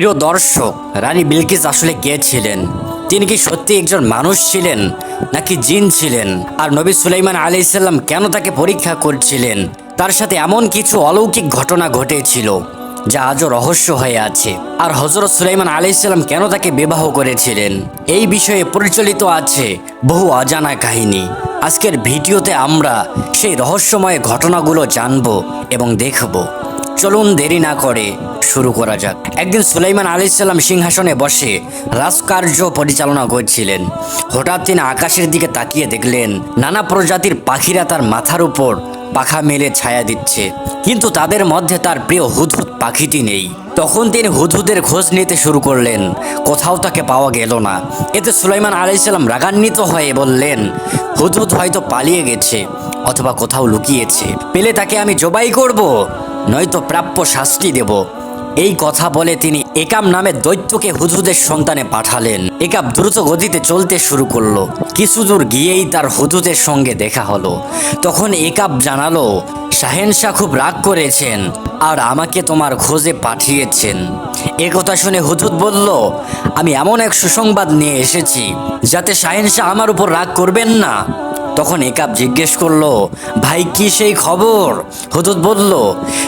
প্রিয় দর্শক, রানী বিলকিস আসলে কে ছিলেন? তিনি কি সত্যি একজন মানুষ ছিলেন, নাকি জিন ছিলেন? আর নবী সুলাইমান আলি ইসাল্লাম কেন তাকে পরীক্ষা করছিলেন? তার সাথে এমন কিছু অলৌকিক ঘটনা ঘটেছিল, যা আজও রহস্য হয়ে আছে। আর হজরত সুলাইমান আলি ইসলাম কেন তাকে বিবাহ করেছিলেন? এই বিষয়ে পরিচালিত আছে বহু অজানা কাহিনী। আজকের ভিডিওতে আমরা সেই রহস্যময় ঘটনাগুলো জানব এবং দেখব। চলুন দেরি না করে শুরু করা যাক। একদিন সুলাইমান আলাইসাল্লাম সিংহাসনে বসে রাজকার্য পরিচালনা করছিলেন। হঠাৎ তিনি আকাশের দিকে তাকিয়ে দেখলেন, নানা প্রজাতির পাখিরা তার মাথার উপর পাখা মেলে ছায়া দিচ্ছে। কিন্তু তাদের মধ্যে তার প্রিয় হুদহুদ পাখিটি নেই। তখন তিনি হুদহুদের খোঁজ নিতে শুরু করলেন, কোথাও তাকে পাওয়া গেল না। এতে সুলাইমান আলাইসাল্লাম রাগান্বিত হয়ে বললেন, হুদহুদ হয়তো পালিয়ে গেছে অথবা কোথাও লুকিয়েছে। পেলে তাকে আমি জবাই করব? নয়তো প্রাপ্য শাস্তি দেব। এই কথা বলে তিনি একাম নামে দৈত্যকে হুজুদের সন্তানে পাঠালেন। একাব দ্রুত গতিতে চলতে শুরু করল। কিছু দূর গিয়েই তার হুদহুদের সঙ্গে দেখা হলো। তখন একাব জানালো, শাহেনশাহ খুব রাগ করেছেন আর আমাকে তোমার খোঁজে পাঠিয়েছেন। এ কথা শুনে হুদহুদ বলল, আমি এমন এক সুসংবাদ নিয়ে এসেছি যাতে শাহেনশাহ আমার উপর রাগ করবেন না। তখন একাব জিজ্ঞেস করল, ভাই, কি সেই খবর? হুদুদ বলল,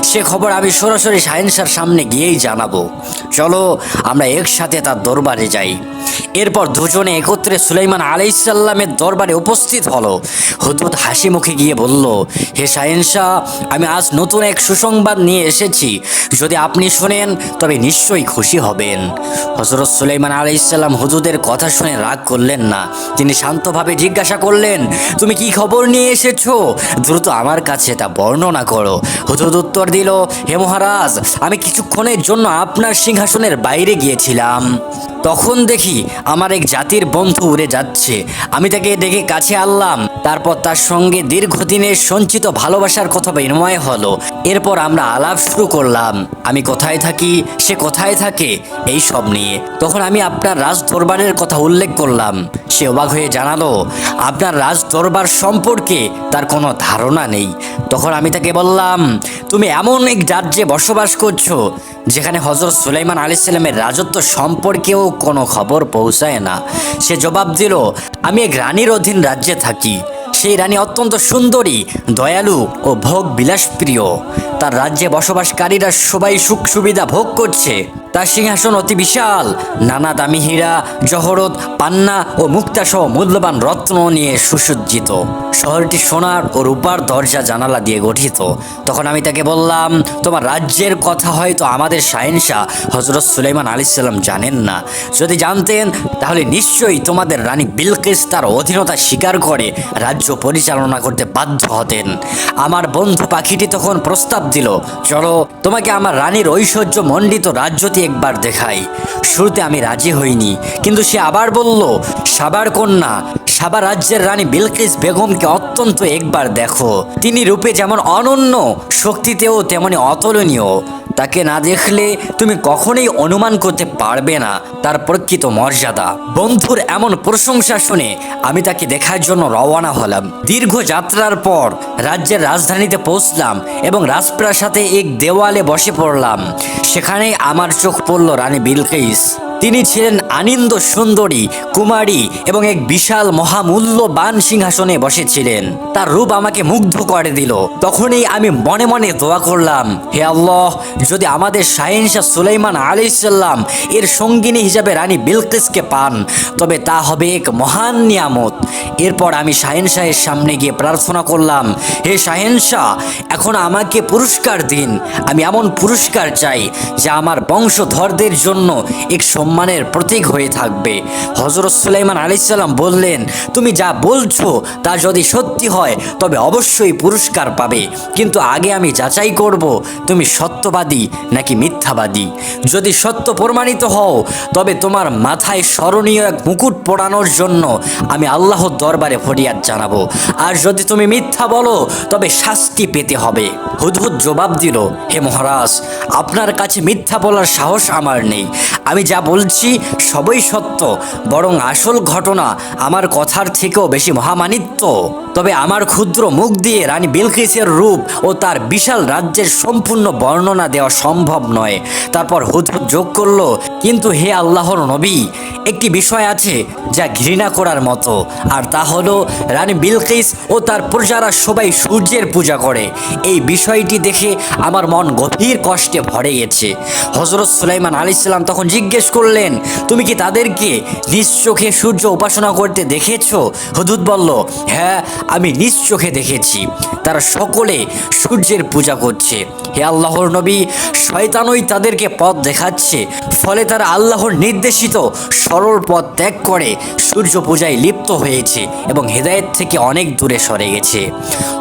সে খবর আমি সরাসরি সায়েন্সার সামনে গিয়েই জানাব। চলো, আমরা একসাথে তার দরবারে যাই। এরপর দুজনে একত্রে সুলাইমান আলাইসাল্লামের দরবারে উপস্থিত হলো। হুদুদ হাসি মুখে গিয়ে বলল, হে শাহেনশাহ আমি আজ নতুন এক সুসংবাদ নিয়ে এসেছি। যদি আপনি শোনেন, তবে নিশ্চয়ই খুশি হবেন। হজরত সুলাইমান আলাইসাল্লাম হুদুদের কথা শুনে রাগ করলেন না। তিনি শান্তভাবে জিজ্ঞাসা করলেন তুমি কি খবর নিয়ে এসেছ? দ্রুত আমার কাছে তা বর্ণনা করো। হুজুর উত্তর দিল, হে মহারাজ, আমি কিছুক্ষণের জন্য আপনার সিংহাসনের বাইরে গিয়েছিলাম। তখন দেখি আমার এক জাতির বন্ধু উড়ে যাচ্ছে। আমি তাকে দেখে কাছে আনলাম। তারপর তার সঙ্গে দীর্ঘদিনের সঞ্চিত ভালোবাসার কথা বিনিময় হলো। এরপর আমরা আলাপ শুরু করলাম। আমি কোথায় থাকি? সে কোথায় থাকে? এই সব নিয়ে। তখন আমি আপনার রাজ দরবারের কথা উল্লেখ করলাম। সে অবাক হয়ে জানালো, আপনার রাজ দরবার সম্পর্কে তার কোনো ধারণা নেই। তখন আমি তাকে বললাম, তুমি এমন এক রাজ্যে বসবাস করছ। যেখানে হজরত সুলাইমান আলি সাল্লামের রাজত্ব সম্পর্কেও কোনো খবর পৌঁছায় না। সে জবাব দিল, আমি এক রানীর অধীন রাজ্যে থাকি। সেই রানী অত্যন্ত সুন্দরী, দয়ালু ও ভোগ বিলাসপ্রিয় তার রাজ্যে বসবাসকারীরা সবাই সুখ সুবিধা ভোগ করছে। তার সিংহাসন অতি বিশাল। নানা দামি হীরা, জহরত, পান্না ও মুক্তাসহ মূল্যবান রত্ন নিয়ে সুসজ্জিত। শহরটি সোনার ও রূপার দরজা জানালা দিয়ে গঠিত। তখন আমি তাকে বললাম, তোমার রাজ্যের কথা হয়তো আমাদের শাহেনশাহ হজরত সুলাইমান আলিসাল্লাম জানেন না। যদি জানতেন, তাহলে নিশ্চয়ই তোমাদের রানী বিলকিস তার অধীনতা স্বীকার করে রাজ্য পরিচালনা করতে বাধ্য হতেন। আমার বন্ধু পাখিটি তখন প্রস্তাব দিল, চলো, তোমাকে আমার রানীর ঐশ্বর্য মণ্ডিত রাজ্যটি একবার দেখাই। শুরুতে আমি রাজি হইনি, কিন্তু সে আবার বলল, সাবার কন্যা, সাবা রাজ্যের রানী বিলকিস বেগমকে অত্যন্ত একবার দেখো। তিনি রূপে যেমন অনন্য, শক্তিতেও তেমনি অতুলনীয়। তাকে না দেখলে তুমি কখনোই অনুমান করতে পারবে না, তার প্রকৃত মর্যাদা। বন্ধুর এমন প্রশংসা শুনে আমি তাকে দেখার জন্য রওনা হলাম। দীর্ঘ যাত্রার পর রাজ্যের রাজধানীতে পৌঁছলাম এবং রাজপ্রাসাদে এক দেওয়ালে বসে পড়লাম। সেখানেই আমার চোখ পড়ল রানী বিলকিস তিনি ছিলেন আনন্দ সুন্দরী, কুমারী এবং এক বিশাল মহামূল্যবান সিংহাসনে বসেছিলেন। তার রূপ আমাকে মুগ্ধ করে দিল। তখনই আমি মনে মনে দোয়া করলাম, হে আল্লাহ, যদি আমাদের শাহিনশাহ সুলাইমান আলাইসাল্লাম এর সঙ্গিনী হিসাবে রানী বিলকিসকে পান, তবে তা হবে এক মহান নিয়ামত। এরপর আমি শাহেনশাহের সামনে গিয়ে প্রার্থনা করলাম, হে শাহেনশাহ এখন আমাকে পুরস্কার দিন। আমি এমন পুরস্কার চাই যা আমার বংশধরদের জন্য এক সম্মানের প্রতীক হয়ে থাকবে। হজরত সুলাইমান আলাইসাল্লাম বললেন, তুমি যা বলছো তা যদি সত্যি হয়, তবে অবশ্যই পুরস্কার পাবে। কিন্তু আগে আমি যাচাই করব, তুমি সত্যবাদী নাকি মিথ্যাবাদী? যদি সত্য প্রমাণিত হও, তবে তোমার মাথায় স্মরণীয় এক মুকুট পড়ানোর জন্য আমি আল্লাহর দরবারে ফরিয়াদ জানাব। আর যদি তুমি মিথ্যা বলো, তবে শাস্তি পেতে হবে। হুদহুদ জবাব দিল, হে মহারাজ, আপনার কাছে মিথ্যা বলার সাহস আমার নেই। আমি যা বলছি, সবই সত্য। বরং আসল ঘটনা আমার কথার থেকেও বেশি মহামানিত্য। তবে আমার ক্ষুদ্র মুখ দিয়ে রানী বিলকিসের রূপ ও তার বিশাল রাজ্যের সম্পূর্ণ বর্ণনা দেওয়া সম্ভব নয়। তারপর হুদহুদ যোগ করল, কিন্তু হে আল্লাহর নবী, একটি বিষয় আছে যা ঘৃণা করার মতো, আর তা হলো রানী বিলকিস ও তার প্রজারা সবাই সূর্যের পূজা করে। এই বিষয়টি দেখে আমার মন গভীর কষ্টে ভরে গেছে। হজরত সুলাইমান আলী ইসলাম তখন জিজ্ঞেস করলেন তুমি কি তাদেরকে নিজ চোখে সূর্য উপাসনা করতে দেখেছ? হুদুদ বলল হ্যাঁ আমি নিজ চোখে দেখেছি। তারা সকলে সূর্যের পূজা করছে। হে আল্লাহর নবী, শয়তানই তাদেরকে পথ দেখাচ্ছে। ফলে তারা আল্লাহর নির্দেশিত সরল পথ ত্যাগ করে সূর্য পূজায় লিপ্ত হয়েছে এবং হেদায়েত থেকে অনেক দূরে সরে গেছে।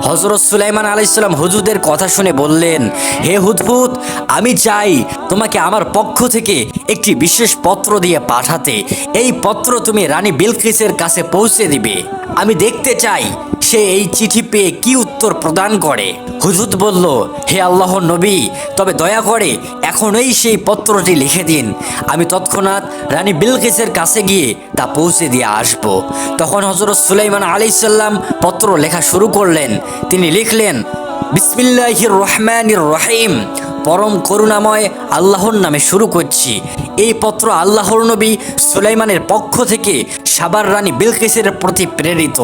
হজরত সুলাইমান আলাইসাল্লাম হুজুদের কথা শুনে বললেন, হে হুদহুদ আমি চাই তোমাকে আমার পক্ষ থেকে একটি বিশেষ পত্র দিয়ে পাঠাতে, এই পত্র তুমি রানী বিলকিসের কাছে পৌঁছে দিবে। আমি দেখতে চাই, সে এই চিঠি পেয়ে কি উত্তর প্রদান করে। হুজুদ বলল, হে আল্লাহর নবী, তবে দয়া করে এখনই সেই পত্রটি লিখে দিন। আমি তৎক্ষণাৎ রানী বিলকিসের কাছে গিয়ে তা পৌঁছে দিয়ে আসব। তখন হজরত সুলাইমান আলি সাল্লাম পত্র লেখা শুরু করলেন। তিনি লিখলেন, বিসমিল্লাহির রহমানির রহিম, পরম করুণাময় আল্লাহর নামে শুরু করছি। এই পত্র আল্লাহর নবী সুলাইমানের পক্ষ থেকে সাবার রানী বিলকিসের প্রতি প্রেরিত।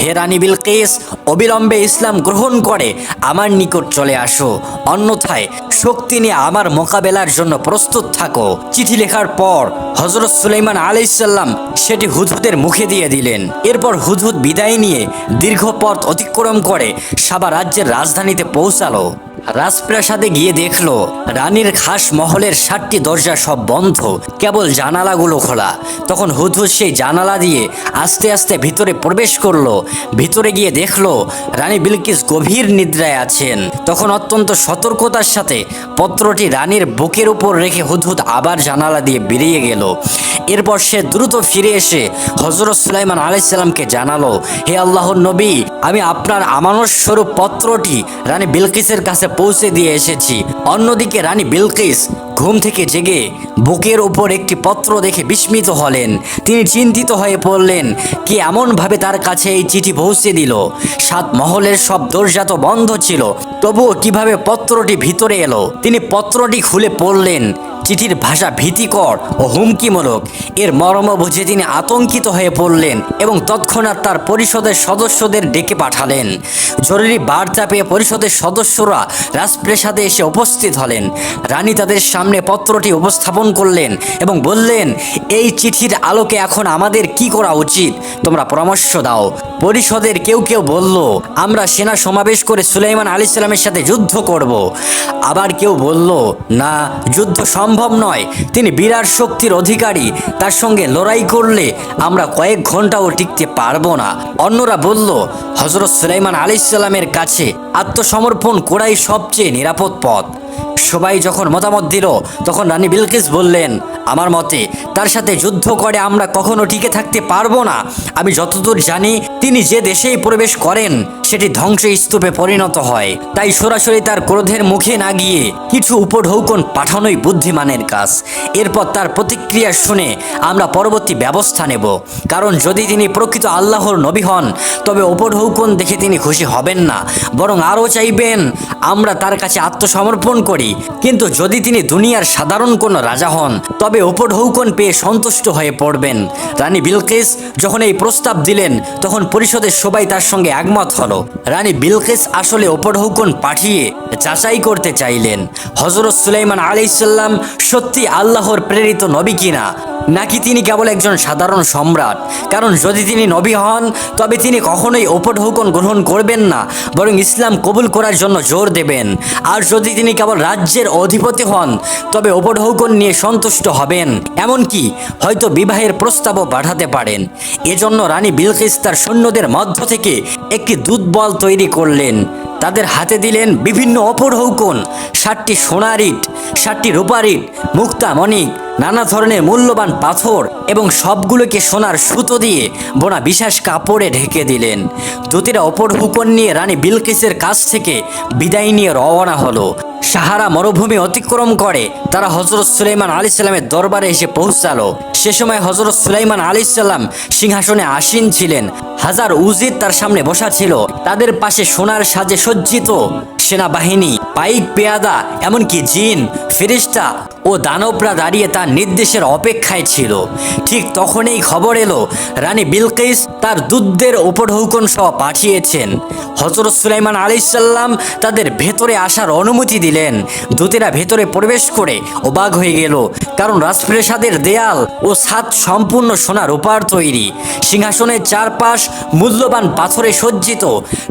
হে রানী বিলকিস, অবিলম্বে ইসলাম গ্রহণ করে আমার নিকট চলে আসো। অন্যথায় শক্তি নিয়ে আমার মোকাবেলার জন্য প্রস্তুত থাকো। চিঠি লেখার পর হজরত সুলাইমান আলাইসাল্লাম সেটি হুদহুদের মুখে দিয়ে দিলেন। এরপর হুদহুদ বিদায় নিয়ে দীর্ঘ পথ অতিক্রম করে সাবা রাজ্যের রাজধানীতে পৌঁছালো। রাজপ্রাসাদে গিয়ে দেখল রানীর খাস মহলের সাতটি দরজা সব বন্ধ, কেবল জানালাগুলো খোলা। তখন হুদহুদ সেই জানালা দিয়ে আস্তে আস্তে ভিতরে প্রবেশ করল। ভিতরে গিয়ে দেখল রানী বিলকিস গভীর নিদ্রায় আছেন। তখন অত্যন্ত সতর্কতার সাথে পত্রটি রানীর বুকের উপর রেখে হুদহুদ আবার জানালা দিয়ে বেরিয়ে গেল। এরপর সে দ্রুত ফিরে এসে হজরত সুলাইমান আলাইসাল্লামকে জানালো, হে আল্লাহর নবী, আমি আপনার আমানত স্বরূপ পত্রটি রানী বিলকিসের কাছে পৌঁছে দিয়ে এসেছি। অন্যদিকে রানী বিলকিস ঘুম থেকে জেগে বুকের ওপর একটি পত্র দেখে বিস্মিত হলেন। তিনি চিন্তিত হয়ে পড়লেন, কি এমনভাবে তার কাছে এই চিঠি পৌঁছে দিল? সাত মহলের সব দরজা তো বন্ধ ছিল, তবুও কীভাবে পত্রটি ভিতরে এলো? তিনি পত্রটি খুলে পড়লেন চিঠির ভাষা ভীতিকর ও হুমকিমূলক। এর মর্ম বুঝে তিনি আতঙ্কিত হয়ে পড়লেন এবং তৎক্ষণাৎ তার পরিষদের সদস্যদের ডেকে পাঠালেন। জরুরি বার্তা পেয়ে পরিষদের সদস্যরা রাজপ্রাসাদে এসে উপস্থিত হলেন। রানী তাদের সামনে পত্রটি উপস্থাপন করলেন এবং বললেন, এই চিঠির আলোকে এখন আমাদের কি করা উচিত? তোমরা পরামর্শ দাও। পরিষদের কেউ কেউ বলল, আমরা সেনা সমাবেশ করে সুলাইমান আলী সালামের সাথে যুদ্ধ করব। আবার কেউ বলল, না, যুদ্ধ সম্ভব নয়। তিনি বিরাট শক্তির অধিকারী। তার সঙ্গে লড়াই করলে আমরা কয়েক ঘন্টাও টিকতে পারব না। অন্যরা বলল হজরত সুলাইমান আলি ইসলামের কাছে আত্মসমর্পণ করাই সবচেয়ে নিরাপদ পথ। সবাই যখন মতামত দিল, তখন রানী বিলকিস বললেন, আমার মতে, তার সাথে যুদ্ধ করে আমরা কখনো টিকে থাকতে পারব না। আমি যতদূর জানি, তিনি যে দেশেই প্রবেশ করেন, সেটি ধ্বংস স্তূপে পরিণত হয়। তাই সরাসরি তার ক্রোধের মুখে না গিয়ে কিছু উপঢৌকন পাঠানোই বুদ্ধিমানের কাজ। এরপর তার প্রতিক্রিয়া শুনে আমরা পরবর্তী ব্যবস্থা নেব। কারণ যদি তিনি প্রকৃত আল্লাহর নবী হন, তবে উপঢৌকন দেখে তিনি খুশি হবেন না। বরং আরও চাইবেন, আমরা তার কাছে আত্মসমর্পণ করি। কিন্তু যদি তিনি দুনিয়ার সাধারণ কোনো রাজা হন, তবে উপঢৌকন পেয়ে সন্তুষ্ট হয়ে পড়বেন। রানী বিলকিস যখন এই প্রস্তাব দিলেন, তখন পরিষদের সবাই তার সঙ্গে একমত হলো। রানী বিলকিস আসলে উপঢৌকন পাঠিয়ে যাচাই করতে চাইলেন। হজরত সুলাইমান আলাইসাল্লাম সত্যি আল্লাহর প্রেরিত নবী কিনা? নাকি তিনি কেবল একজন সাধারণ সম্রাট? কারণ যদি তিনি নবী হন, তবে তিনি কখনোই উপঢৌকন গ্রহণ করবেন না, বরং ইসলাম কবুল করার জন্য জোর দেবেন। আর যদি তিনি কেবল রাজ্যের অধিপতি হন, তবে উপঢৌকন নিয়ে সন্তুষ্ট হবেন। এমনকি হয়তো বিবাহের প্রস্তাবও পাঠাতে পারেন। এজন্য রানী বিলকিস তার সৈন্যদের মধ্য থেকে একটি দুধবল তৈরি করলেন। তাদের হাতে দিলেন বিভিন্ন অপর হৌকন ষাটটি সোনার ইট ষাটটি রূপারিট মুক্তা মণিক নানা ধরনের মূল্যবান পাথর এবং সবগুলোকে সোনার সুতো দিয়ে বোনা বিশেষ কাপড়ে ঢেকে দিলেন। দূতেরা অপর হুকন নিয়ে রানী বিলকিসের কাছ থেকে বিদায় নিয়ে রওনা হলো। সাহারা মরুভূমি অতিক্রম করে তারা হজরত সুলাইমান আলী সাল্লামের দরবারে এসে পৌঁছালো। সে সময় হজরত সুলাইমান আলী সাল্লাম সিংহাসনে আসীন ছিলেন। হাজার উজির তার সামনে বসা ছিল। তাদের পাশে সোনার সাজে সজ্জিত সেনাবাহিনী পাইক পেয়াদা, এমনকি জিন, ফেরিস্তা ও দানবরা দাঁড়িয়ে তার নির্দেশের অপেক্ষায় ছিল। ঠিক তখনই খবর এলো, রানী বিলকিস তার দুধদের উপঢৌকন সহ পাঠিয়েছেন। হজরত সুলাইমান আলী সাল্লাম তাদের ভেতরে আসার অনুমতি দিলেন। দূতেরা ভেতরে প্রবেশ করে অবাক হয়ে গেল, কারণ রাজপ্রাসাদের দেয়াল ও ছাদ সম্পূর্ণ সোনার উপার তৈরি। সিংহাসনের চারপাশ মূল্যবান পাথরে সজ্জিত।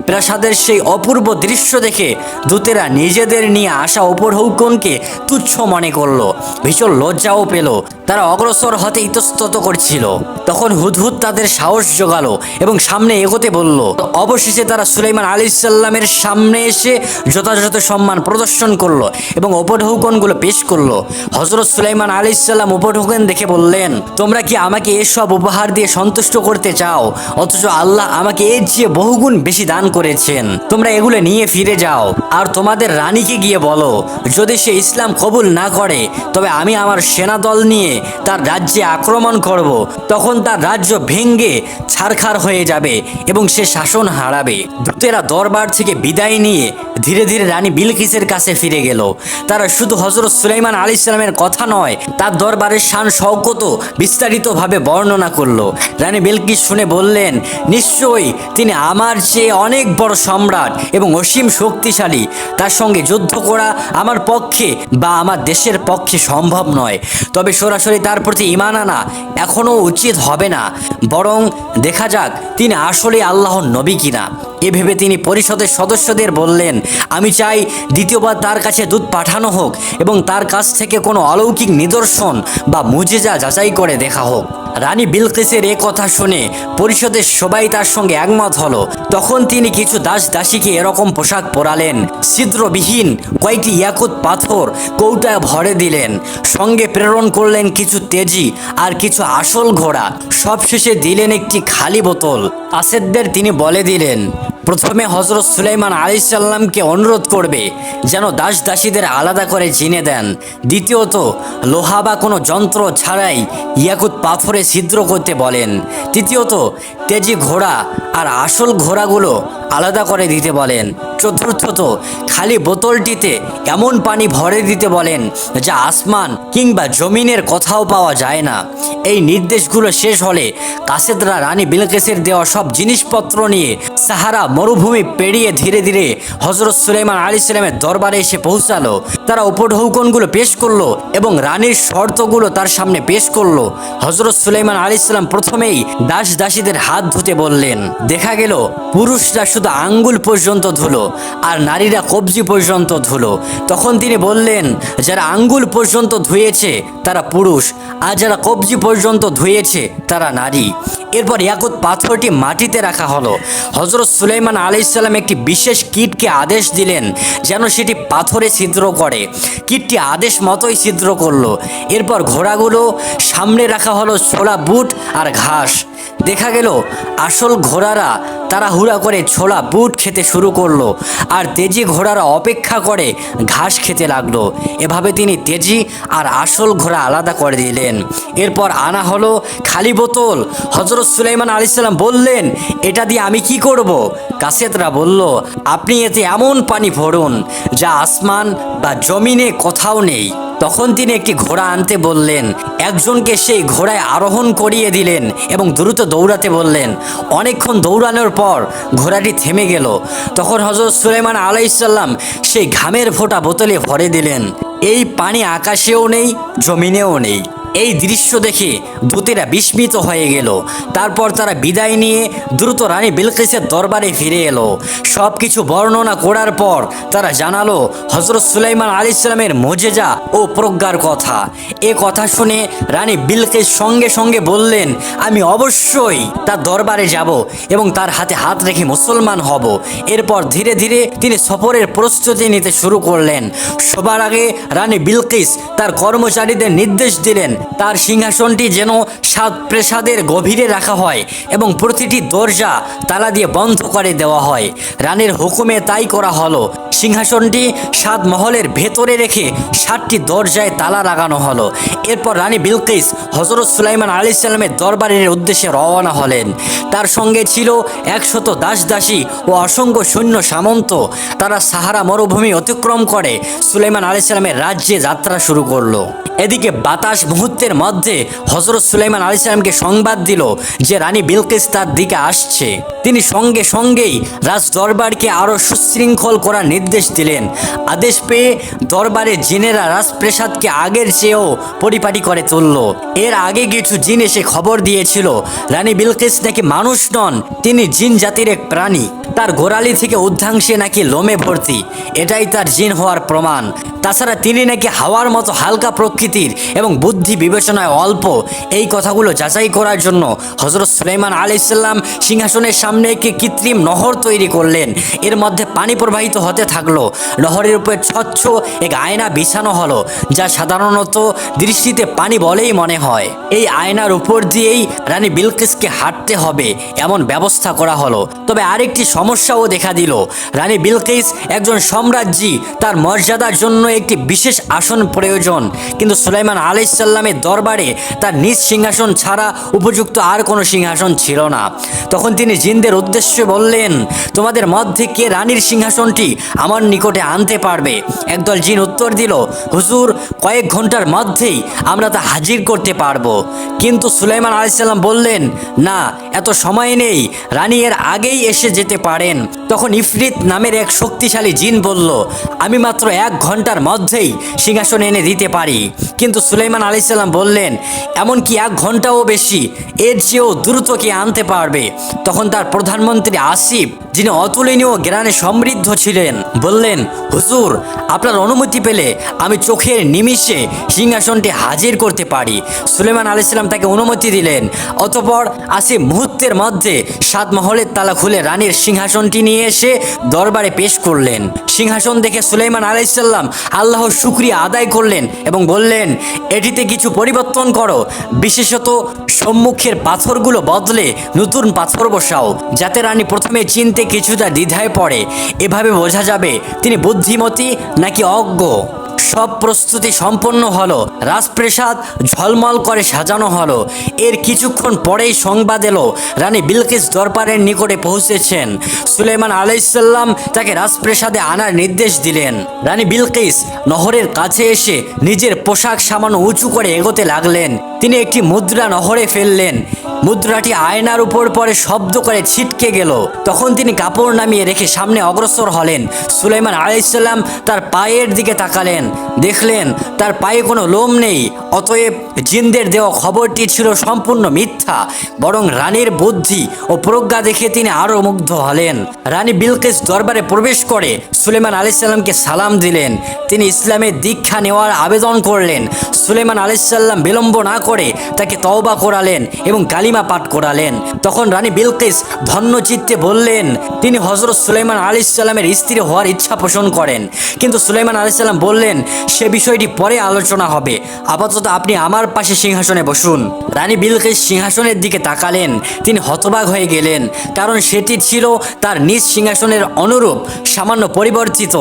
প্রাসাদের সেই অপূর্ব দৃশ্য দেখে দূতেরা নিজেদের নিয়ে আসা উপঢৌকনকে তুচ্ছ মনে করল। ভীষণ লজ্জাও পেল। তারা অগ্রসর হতে ইতস্তত করছিল। তখন হুদহুদ তাদের সাহস জোগালো এবং সামনে এগোতে বলল, অবশেষে তারা সুলাইমান আলী সাল্লামের সামনে এসে যথাযথ সম্মান প্রদর্শন করল এবং উপঢৌকনগুলো পেশ করল। হজরত সুলাইমান আলী সাল্লাম উপঢৌকন দেখে বললেন, তোমরা কি আমাকে এসব উপহার দিয়ে সন্তুষ্ট করতে চাও? অথচ আল্লাহ আমাকে এর চেয়ে বহুগুণ বেশি দান করেছেন। তোমরা এগুলো নিয়ে ফিরে যাও। আর তোমাদের রানীকে গিয়ে বলো, যদি সে ইসলাম কবুল না করে, তবে আমি আমার সেনাদল নিয়ে তার রাজ্যে আক্রমণ করব, তখন তার রাজ্য ভেঙ্গে ছারখার হয়ে যাবে এবং সে শাসন হারাবে। দূতেরা দরবার থেকে বিদায় নিয়ে ধীরে ধীরে রানী বিলকিসের কাছে ফিরে গেল। তারা শুধু হজরত সুলাইমান আলী ইসলামের কথা নয়, তার দরবারের শান শওকত বিস্তারিতভাবে বর্ণনা করল। রানী বিলকিস শুনে বললেন, নিশ্চয়ই তিনি আমার চেয়ে অনেক বড় সম্রাট এবং অসীম শক্তিশালী। তার সঙ্গে যুদ্ধ করা আমার পক্ষে বা আমার দেশের পক্ষে সম্ভব নয়। তবে সরাসরি তার প্রতি ইমান আনা এখনও উচিত হবে না। বরং দেখা যাক তিনি আসলে আল্লাহর নবী কিনা। এ ভেবে তিনি পরিষদের সদস্যদের বললেন, আমি চাই দ্বিতীয়বার তার কাছে দুধ পাঠানো হোক এবং তার কাছ থেকে কোনো অলৌকিক নিদর্শন বা মুজেজা যাচাই করে দেখা হোক। রানী বিলকিসের এ কথা শুনে পরিষদের সবাই তার সঙ্গে একমত হলো। তখন তিনি কিছু দাস দাসীকে এরকম পোশাক পরালেন। ছিদ্রবিহীন কয়েকটি ইয়াকুত পাথর কৌটায় ভরে দিলেন। সঙ্গে প্রেরণ করলেন কিছু তেজি আর কিছু আসল ঘোড়া। সবশেষে দিলেন একটি খালি বোতল। আসেদদের তিনি বলে দিলেন প্রথমে হজরত সুলাইমান আলী সাল্লামকে অনুরোধ করবে যেন দাস দাসীদের আলাদা করে চিনে দেন। দ্বিতীয়ত, লোহা বা কোনো যন্ত্র ছাড়াই ইয়াকুত পাথরে ছিদ্র করতে বলেন। তৃতীয়ত, তেজি ঘোড়া আর আসল ঘোড়াগুলো আলাদা করে দিতে বলেন। চতুর্থত, খালি বোতলটিতে এমন পানি ভরে দিতে বলেন যা আসমান কিংবা জমিনের কোথাও পাওয়া যায় না। এই নির্দেশগুলো শেষ হলে কাসেদরা রানী বিলকেসের দেওয়া সব জিনিসপত্র নিয়ে সাহারা মরুভূমি পেরিয়ে ধীরে ধীরে হজরত সুলাইমান আলী সালামের দরবারে এসে পৌঁছালো। তারা উপঢৌকনগুলো পেশ করল এবং রানীর শর্তগুলো তার সামনে পেশ করল। হজরত সুলাইমান আলী সালাম প্রথমেই দাস দাসীদের হাত ধুতে বললেন, দেখা গেল, পুরুষরা শুধু আঙ্গুল পর্যন্ত ধুলো আর নারীরা কবজি পর্যন্ত ধুলো। তখন তিনি বললেন, যারা আঙ্গুল পর্যন্ত ধুয়েছে, তারা পুরুষ, আর যারা কবজি পর্যন্ত ধুয়েছে, তারা নারী। এরপর ইয়াকুত পাথরটি মাটিতে রাখা হলো। হজরত সুলাইমান আলি ইসলাম একটি বিশেষ কীটকে আদেশ দিলেন, যেন সেটি পাথরে ছিদ্র করে। কীটটি আদেশ মতোই ছিদ্র করল। এরপর ঘোড়াগুলো সামনে রাখা হলো ছোলা বুট আর ঘাস। দেখা গেল আসল ঘোড়ারা তারা হুড়া করে ছোলা বুট খেতে শুরু করল আর তেজি ঘোড়ারা অপেক্ষা করে ঘাস খেতে লাগল। এভাবে তিনি তেজি আর আসল ঘোড়া আলাদা করে দিলেন। এরপর আনা হলো খালি বোতল। হজরত সুলাইমান আলি সাল্লাম বললেন, এটা দিয়ে আমি কি করব? কাসেতরা বলল, আপনি এতে এমন পানি ভরুন যা আসমান বা জমিনে কোথাও নেই। তখন তিনি একটি ঘোড়া আনতে বললেন, একজনকে সেই ঘোড়ায় আরোহণ করিয়ে দিলেন এবং দ্রুত দৌড়াতে বললেন। অনেকক্ষণ দৌড়ানোর পর ঘোড়াটি থেমে গেল। তখন হজরত সুলেমান আলাইসাল্লাম সেই ঘামের ফোঁটা বোতলে ভরে দিলেন। এই পানি আকাশেও নেই, জমিনেও নেই। এই দৃশ্য দেখে দূতেরা বিস্মিত হয়ে গেল। তারপর তারা বিদায় নিয়ে দ্রুত রানী বিলকিসের দরবারে ফিরে এলো। সব কিছু বর্ণনা করার পর তারা জানালো হজরত সুলাইমান আলী ইসলামের মজেজা ও প্রজ্ঞার কথা। এ কথা শুনে রানী বিলকিস সঙ্গে সঙ্গে বললেন, আমি অবশ্যই তার দরবারে যাব এবং তার হাতে হাত রেখে মুসলমান হব। এরপর ধীরে ধীরে তিনি সফরের প্রস্তুতি নিতে শুরু করলেন। সবার আগে রানী বিলকিস তার কর্মচারীদের নির্দেশ দিলেন তার সিংহাসনটি যেন সাত প্রেসাদের গভীরে রাখা হয় এবং প্রতিটি দরজা তালা দিয়ে বন্ধ করে দেওয়া হয়। রানীর হুকুমে তাই করা হলো। সিংহাসনটি সাত মহলের ভেতরে রেখে সাতটি দরজায় তালা লাগানো হলো। এরপর রানী বিলকিস হজরত সুলাইমান আলী সাল্লামের দরবারের উদ্দেশ্যে রওনা হলেন। তার সঙ্গে ছিল একশত দাস দাসী ও অসংখ্য সৈন্য সামন্ত। তারা সাহারা মরুভূমি অতিক্রম করে সুলাইমান আলী সাল্লামের রাজ্যে যাত্রা শুরু করল। এদিকে বাতাস মুহূর্তের মধ্যে হজরত সুলাইমান আলী সাল্লামকে সংবাদ দিল যে রানী বিলকিস তার দিকে আসছে। তিনি সঙ্গে সঙ্গেই রাজ দরবারকে আরও সুশৃঙ্খল করার নির্দেশ দিলেন। আদেশ পেয়ে দরবারে জিনেরা রাজপ্রেসাদকে আগের চেয়েও পরিপাটি করে তুলল। এর আগে কিছু জিন এসে খবর দিয়েছিল, রানী বিলকিস নাকি মানুষ নন, তিনি জিন জাতির এক প্রাণী। তার গোড়ালি থেকে উদ্ধাংশে নাকি লোমে ভর্তি, এটাই তার জিন হওয়ার প্রমাণ। তাছাড়া তিনি নাকি হাওয়ার মতো হালকা প্রকৃতির এবং বুদ্ধি বিবেচনায় অল্প। এই কথাগুলো যাচাই করার জন্য হজরত সুলাইমান আলাইসাল্লাম সিংহাসনের সামনে একটি কৃত্রিম নহর তৈরি করলেন। এর মধ্যে পানি প্রবাহিত হতে থাকল। নহরের উপর স্বচ্ছ এক আয়না বিছানো হলো, যা সাধারণত দৃষ্টিতে পানি বলেই মনে হয়। এই আয়নার উপর দিয়েই রানী বিলকিসকে হাঁটতে হবে, এমন ব্যবস্থা করা হলো। তবে আরেকটি সমস্যাও দেখা দিল। রানী বিলকিস একজন সম্রাজ্ঞী, তার মর্যাদার জন্য একটি বিশেষ আসন প্রয়োজন। কিন্তু সুলাইমান আলাইসাল্লামের দরবারে তার নিজ সিংহাসন ছাড়া উপযুক্ত আর কোনো সিংহাসন ছিল না। তখন তিনি জিনদের উদ্দেশ্যে বললেন, তোমাদের মধ্যে কে রানীর সিংহাসনটি আমার নিকটে আনতে পারবে? একদল জিন উত্তর দিল, হুজুর, কয়েক ঘণ্টার মধ্যেই আমরা তা হাজির করতে পারব। কিন্তু সুলাইমান আলাইসাল্লাম বললেন, না, এত সময় নেই, রানী এর আগেই এসে যেতে পারেন। তখন ইফরিত নামের এক শক্তিশালী জিন বলল, আমি মাত্র এক ঘণ্টার মধ্যেই সিংহাসন এনে দিতে পারি। কিন্তু সুলাইমান আলাইসাল্লাম বললেন এমনকি এক ঘন্টাও বেশি এর চেয়েও দ্রুত কে আনতে পারবে? তখন তার প্রধানমন্ত্রী আসিফ, যিনি অতুলনীয় জ্ঞানে সমৃদ্ধ ছিলেন, বললেন, হুজুর, আপনার অনুমতি পেলে আমি চোখের নিমিষে সিংহাসনটি হাজির করতে পারি। সুলেমান আলাইসাল্লাম তাকে অনুমতি দিলেন। অতপর আসিফ মুহূর্তের মধ্যে সাত মহলের তালা খুলে রানীর সিংহাসনটি নিয়ে এসে দরবারে পেশ করলেন। সিংহাসন দেখে সুলাইমান আলাইসাল্লাম আল্লাহর শুক্রিয়া আদায় করলেন এবং বললেন, এটিতে কিছু পরিবর্তন করো। বিশেষত সম্মুখের পাথরগুলো বদলে নতুন পাথর বসাও, যাতে রানী প্রথমে চিনতে কিছুটা দ্বিধায় পড়ে। এভাবে বোঝা যাবে তিনি বুদ্ধিমতী নাকি অজ্ঞ। সব প্রস্তুতি সম্পন্ন হলো। রাজপ্রেসাদ ঝলমল করে সাজানো হলো। এর কিছুক্ষণ পরেই সংবাদ এলো, রানী বিলকিস দরবারের নিকটে পৌঁছেছেন। সুলেমান আলাইসাল্লাম তাকে রাজপ্রেসাদে আনার নির্দেশ দিলেন। রানী বিলকিস নহরের কাছে এসে নিজের পোশাক সামান্য উঁচু করে এগোতে লাগলেন। তিনি একটি মুদ্রা নহরে ফেললেন। মুদ্রাটি আয়নার উপর পরে শব্দ করে ছিটকে গেল। তখন তিনি কাপড় নামিয়ে রেখে সামনে অগ্রসর হলেন। সুলাইমান আলাইসাল্লাম তার পায়ের দিকে তাকালেন। দেখলেন, তার পায়ে কোনো লোম নেই, অতএব জিনদের দেওয়া খবরটি ছিল সম্পূর্ণ মিথ্যা, বরং রানীর বুদ্ধি ও প্রজ্ঞা দেখে তিনি আরও মুগ্ধ হলেন। রানী বিলকিস দরবারে প্রবেশ করে সুলেমান আলাইসাল্লামকে সালাম দিলেন। তিনি ইসলামের দীক্ষা নেওয়ার আবেদন করলেন। সুলেমান আলাইসাল্লাম বিলম্ব না করে তাকে তওবা করালেন এবং কালিমা পাঠ করালেন। তখন রানী বিলকিস ধন্য চিত্তে বললেন, তিনি হজরত সুলাইমান আলাইসাল্লামের স্ত্রী হওয়ার ইচ্ছা পোষণ করেন। কিন্তু সুলাইমান আলাইসাল্লাম বললেন, সে বিষয়টি পরে আলোচনা হবে। আপাতত আপনি আমার পাশে সিংহাসনে বসুন। রানী বিলকিস সিংহাসনের দিকে তাকালেন। তিনি হতবাক হয়ে গেলেন, কারণ সেটি ছিল তার নিজ সিংহাসনের অনুরূপ, সামান্য পরিবর্তিত।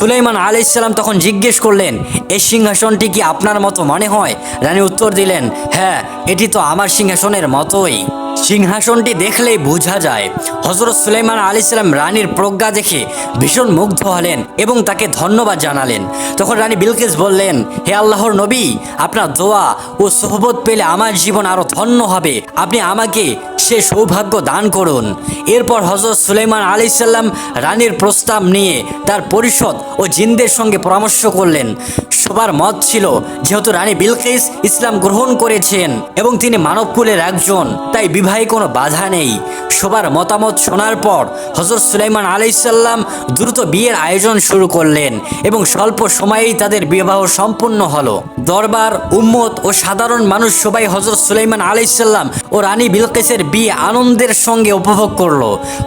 সুলাইমান ইসলাম তখন জিজ্ঞেস করলেন, এই সিংহাসনটি কি আপনার মতো মনে হয়? রানী উত্তর দিলেন হ্যাঁ এটি তো আমার সিংহাসনের মতোই। সিংহাসনটি দেখলেই বোঝা যায়। হজরত সুলাইমান আলী সাল্লাম রানীর প্রজ্ঞা দেখে ভীষণ মুগ্ধ হলেন এবং তাকে ধন্যবাদ জানালেন। তখন রানী বিলকিস বললেন, হে আল্লাহর নবী, আপনার দোয়া ও সোহবত পেলে আমার জীবন আরও ধন্য হবে। আপনি আমাকে সে সৌভাগ্য দান করুন। এরপর হজরত সুলাইমান আলী সাল্লাম রানীর প্রস্তাব নিয়ে তার পরিষদ ও জিনদের সঙ্গে পরামর্শ করলেন। সবার মত ছিল, যেহেতু রানী বিলকিস ইসলাম গ্রহণ করেছেন এবং তিনি মানবকুলের একজন, তাই বিবাহে কোনো বাধা নেই। সবার মতামত শোনার পর হজরত সুলাইমান আলাইসাল্লাম দ্রুত বিয়ের আয়োজন শুরু করলেন এবং স্বল্প সময়েই তাদের বিবাহ সম্পূর্ণ হলো। দরবার, উম্মত ও সাধারণ মানুষ সবাই হজরত সুলাইমান আলাইসাল্লাম ও রানী বিলকিসের বিয়ে আনন্দের সঙ্গে উপভোগ করল।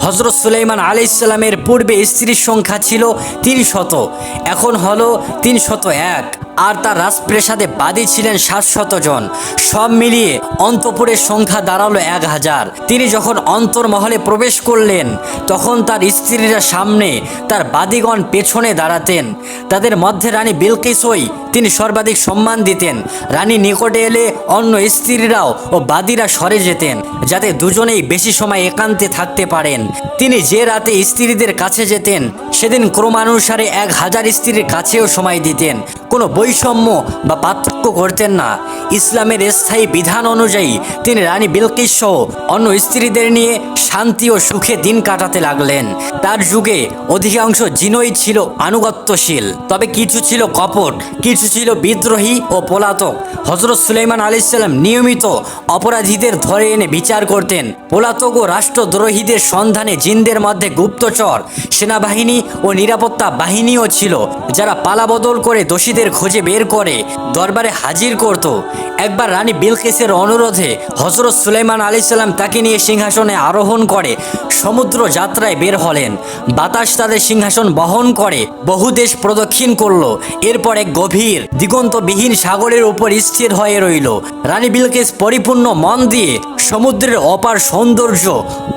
হজরত সুলাইমান আলাইসাল্লামের পূর্বে স্ত্রীর সংখ্যা ছিল তিন শত এখন হলো তিন শত এক। আর তার রাজপ্রাসাদে বাদী ছিলেন সাতশত জন। সব মিলিয়ে অন্তপুরের সংখ্যা দাঁড়াল এক হাজার। তিনি যখন অন্তর্মহলে প্রবেশ করলেন, তখন তার স্ত্রীরা সামনে তার বাদীগণ পেছনে দাঁড়াতেন। তাদের মধ্যে রানী বিলকিসই তিনি সর্বাধিক সম্মান দিতেন। রানী নিকটে এলে অন্য স্ত্রীরাও ও বাদীরা সরে যেতেন, যাতে দুজনেই বেশি সময় একান্তে থাকতে পারেন। তিনি যে রাতে স্ত্রীদের কাছে যেতেন, সেদিন ক্রমানুসারে এক হাজার স্ত্রীর কাছেও সময় দিতেন। কোনো বৈষম্য বা পার্থক্য করতেন না। ইসলামের স্থায়ী বিধান অনুযায়ী তিনি রানী বিলকিস সহ অন্য স্ত্রীদের নিয়ে শান্তি ও সুখে দিন কাটাতে লাগলেন। তার যুগে অধিকাংশ জিনই ছিল আনুগত্যশীল। তবে কিছু ছিল কপট, কিছু ছিল বিদ্রোহী ও পলাতক। হজরত সুলাইমান আলাইসাল্লাম নিয়মিত অপরাধীদের ধরে এনে বিচার করতেন। পলাতক ও রাষ্ট্রদ্রোহীদের সন্ধানে জিনদের মধ্যে গুপ্তচর, সেনাবাহিনী ও নিরাপত্তা বাহিনীও ছিল, যারা পালাবদল করে দোষীদের খোঁজে বের করে, দরবারে হাজির করত। একবার রানী বিলকেসের অনুরোধে হজরত সুলাইমান আলাইসাল্লাম তাকে নিয়ে সিংহাসনে আরোহণ করে, সমুদ্র যাত্রায় বের হলেন। বাতাস তাদের সিংহাসন বহন করে, বহু দেশ প্রদক্ষিণ করল। এরপর এক গভীর, দিগন্তবিহীন সাগরের উপর স্থির হয়ে রইল। রানী বিলকিস পরিপূর্ণ মন দিয়ে সমুদ্রের অপার সৌন্দর্য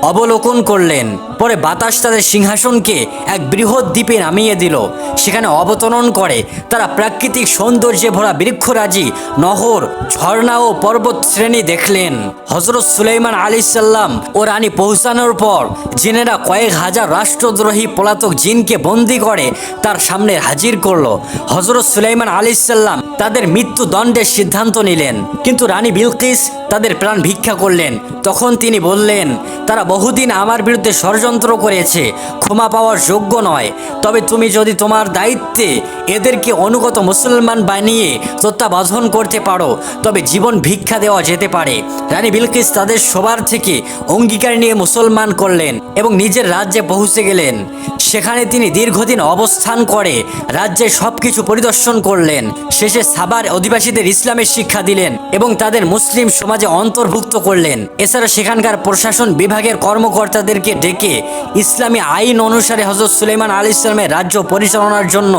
অবলোকন করলেন। পরে বাতাস তাদের সিংহাসনকে এক বৃহৎ দ্বীপে নামিয়ে দিল। সেখানে অবতরণ করে। তারা প্রাকৃতিক সৌন্দর্যে ভরা বৃক্ষরাজি, নহর, ঝর্ণা ও পর্বত শ্রেণি দেখলেন। হজরত সুলাইমান আলী সাল্লাম ও রানী পৌঁছানোর পর জিনেরা কয়েক হাজার রাষ্ট্রদ্রোহী পলাতক জিনকে বন্দি করে তার সামনে হাজির করল। হজরত সুলাইমান আলী সাল্লাম তাদের মৃত্যুদণ্ডের সিদ্ধান্ত নিলেন। কিন্তু রানী বিলকিস তাদের প্রাণ ভিক্ষা করলেন। তখন তিনি বললেন, তারা বহুদিন আমার বিরুদ্ধে ষড়যন্ত্র করেছে ক্ষমা পাওয়ার যোগ্য নয়। তবে তুমি যদি তোমার দায়িত্বে এদেরকে অনুগত মুসলমান বানিয়ে তত্ত্বাবধান করতে পারো, তবে জীবন ভিক্ষা দেওয়া যেতে পারে। রানী বিলকিস তাদের সবার থেকে অঙ্গীকার নিয়ে মুসলমান করলেন এবং নিজের রাজ্যে পৌঁছে গেলেন। সেখানে তিনি দীর্ঘদিন অবস্থান করে রাজ্যে সবকিছু পরিদর্শন করলেন। শেষে সাবার অধিবাসীদের ইসলামের শিক্ষা দিলেন এবং তাদের মুসলিম সমাজে অন্তর্ভুক্ত করলেন। এছাড়া সেখানকার প্রশাসন বিভাগের কর্মকর্তাদেরকে ডেকে ইসলামী আইন অনুসারে হজরত সুলেমান আলী ইসলামের রাজ্য পরিচালনার জন্য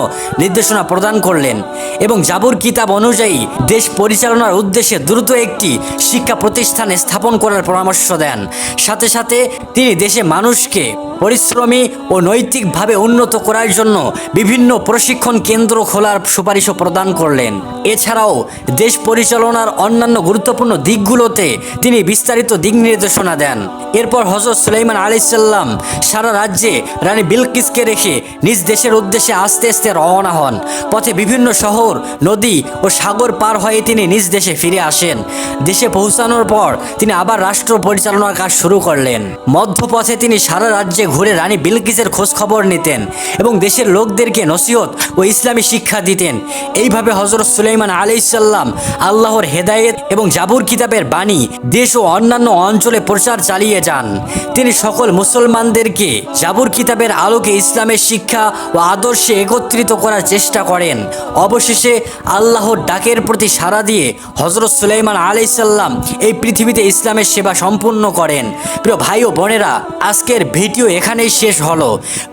নির্দেশনা প্রদান করলেন এবং জাবুর কিতাব অনুযায়ী দেশ পরিচালনার উদ্দেশ্যে দ্রুত একটি শিক্ষা প্রতিষ্ঠান স্থাপন করার পরামর্শ দেন। সাথে সাথে তিনি দেশে মানুষকে পরিশ্রমী ও নৈতিকভাবে উন্নত করার জন্য বিভিন্ন প্রশিক্ষণ কেন্দ্র খোলার সুপারিশও প্রদান করলেন। এছাড়াও দেশ পরিচালনার অন্যান্য গুরুত্বপূর্ণ দিকগুলোতে তিনি বিস্তারিত দিক নির্দেশনা দেন। এরপর হজরত সুলাইমান আলাইসাল্লাম সারা রাজ্যে রানী বিলকিসকে রেখে নিজ দেশের উদ্দেশ্যে আস্তে আস্তে রওনা হন। পথে বিভিন্ন শহর, নদী ও সাগর পার হয়ে তিনি নিজ দেশে ফিরে আসেন। দেশে পৌঁছানোর পর তিনি আবার রাষ্ট্র পরিচালনার কাজ শুরু করলেন। মধ্যপথে তিনি সারা রাজ্যে ঘুরে রানী বিলকিসের খোঁজ খবর নিতেন এবং দেশের লোকদেরকে নসিহত ও ইসলামী শিক্ষা দিতেন। এইভাবে হজরত সুলাইমান আলাইসাল্লাম আল্লাহর হেদায়েত এবং জাবুর কিতাবের বাণী দেশ ও অন্যান্য অঞ্চলে প্রচার চালিয়ে যান। তিনি সকল মুসলমানদেরকে জাবুর কিতাবের আলোকে ইসলামের শিক্ষা ও আদর্শে একত্রিত করার চেষ্টা করেন। অবশেষে আল্লাহর ডাকের প্রতি সাড়া দিয়ে হজরত সুলাইমান আলাইসাল্লাম এই পৃথিবীতে ইসলামের সেবা সম্পূর্ণ করেন। প্রিয় ভাই ও বোনেরা, আজকের ভিডিও এখানেই শেষ হলো।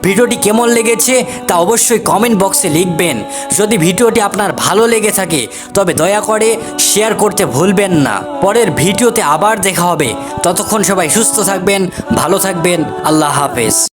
ভিডিওটি কেমন লেগেছে তা অবশ্যই কমেন্ট বক্সে লিখবেন। যদি ভিডিওটি আপনার ভালো লেগে থাকে, তবে দয়া করে শেয়ার করতে ভুলবেন না। পরের ভিডিওতে আবার দেখা হবে। ততক্ষণ সবাই সুস্থ থাকবেন, ভালো থাকবেন, আল্লাহ হাফেজ।